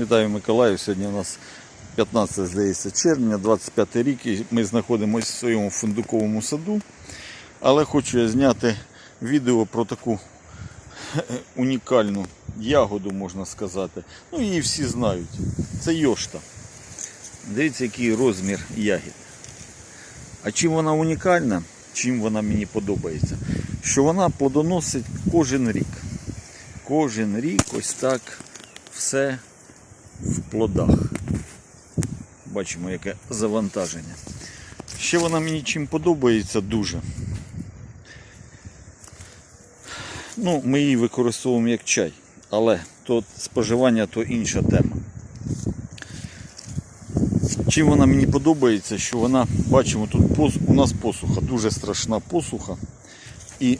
Вітаю Миколаїв. Сьогодні у нас 15 здається, червня, 25 рік. І ми знаходимося в своєму фундуковому саду. Але хочу я зняти відео про таку унікальну ягоду, можна сказати. Ну, її всі знають. Це йошта. Дивіться, який розмір ягід. А чим вона унікальна, чим вона мені подобається? Що вона плодоносить кожен рік. Кожен рік ось так все в плодах. Бачимо, яке завантаження. Ще вона мені чим подобається дуже. Ну, ми її використовуємо як чай, але то споживання то інша тема. Чим вона мені подобається, що вона, бачимо, тут пос- у нас посуха, дуже страшна посуха. І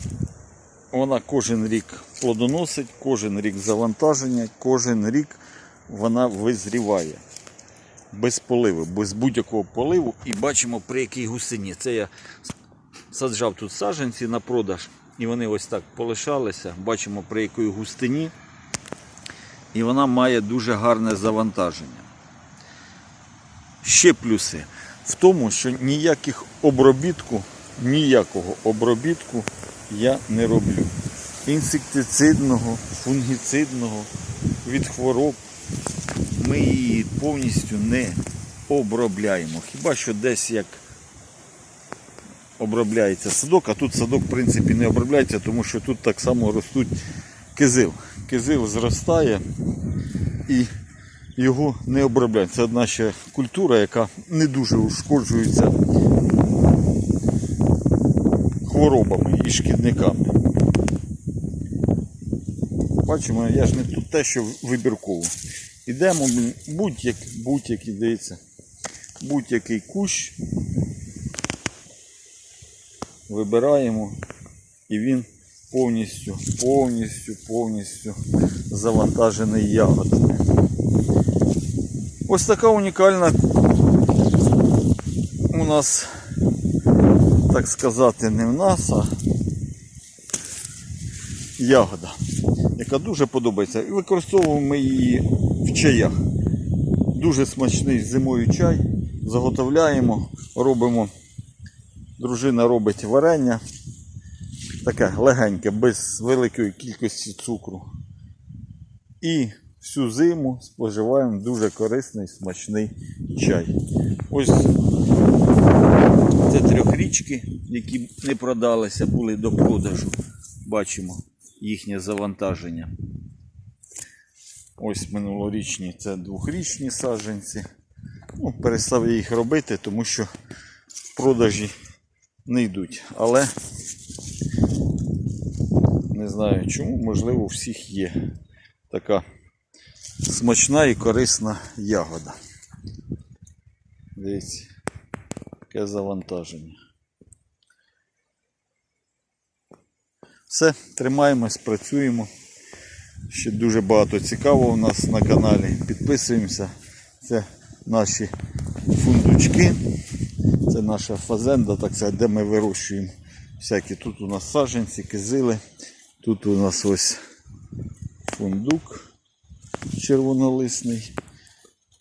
вона кожен рік плодоносить, кожен рік завантаження, кожен рік вона визріває. Без поливу, без будь-якого поливу. І бачимо при якій гусині. Це я саджав тут саджанці на продаж, і вони ось так полишалися. Бачимо при якій густині. І вона має дуже гарне завантаження. Ще плюси в тому, що ніяких обробітку, ніякого обробітку я не роблю. Інсектицидного, фунгіцидного, від хвороб ми її повністю не обробляємо. Хіба що десь як обробляється садок, а тут садок в принципі не обробляється, тому що тут так само ростуть кизил. Кизил зростає і його не обробляють. Це одна ще культура, яка не дуже ушкоджується хворобами і шкідниками. Бачимо, я ж не тут те, що вибірково. Ідемо, будь-як, будь-який, дивіться, будь-який кущ вибираємо і він повністю, повністю, повністю завантажений ягодами. Ось така унікальна у нас, так сказати, не в нас, а ягода, яка дуже подобається. І використовуємо її в чаях. Дуже смачний зимою чай. Заготовляємо, робимо. Дружина робить варення. Таке легеньке, без великої кількості цукру. І всю зиму споживаємо дуже корисний смачний чай. Ось це трьохрічки, які не продалися, були до продажу. Бачимо їхнє завантаження. Ось минулорічні це двохрічні саджанці. Ну, перестав я їх робити, тому що продажі не йдуть. Але не знаю чому, можливо, у всіх є така смачна і корисна ягода. Дивіться, яке завантаження. Все, тримаємось, працюємо. Ще дуже багато цікавого у нас на каналі. Підписуємося. Це наші фундучки. Це наша фазенда, так сказати, де ми вирощуємо всякі. Тут у нас саджанці, кизили. Тут у нас ось фундук червонолисний.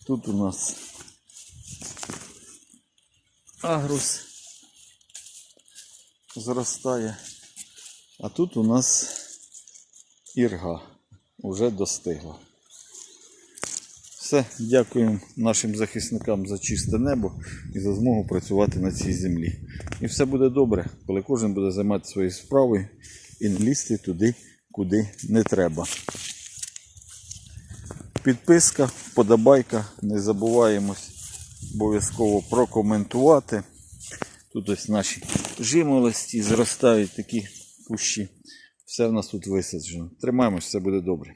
Тут у нас агрус зростає. А тут у нас ірга вже достигла. Все, дякуємо нашим захисникам за чисте небо і за змогу працювати на цій землі. І все буде добре, коли кожен буде займатися своєю справою і не лізти туди, куди не треба. Підписка, вподобайка, не забуваємось обов'язково прокоментувати. Тут ось наші жимолості зростають такі кущі. Все в нас тут висаджено. Тримаємось, все буде добре.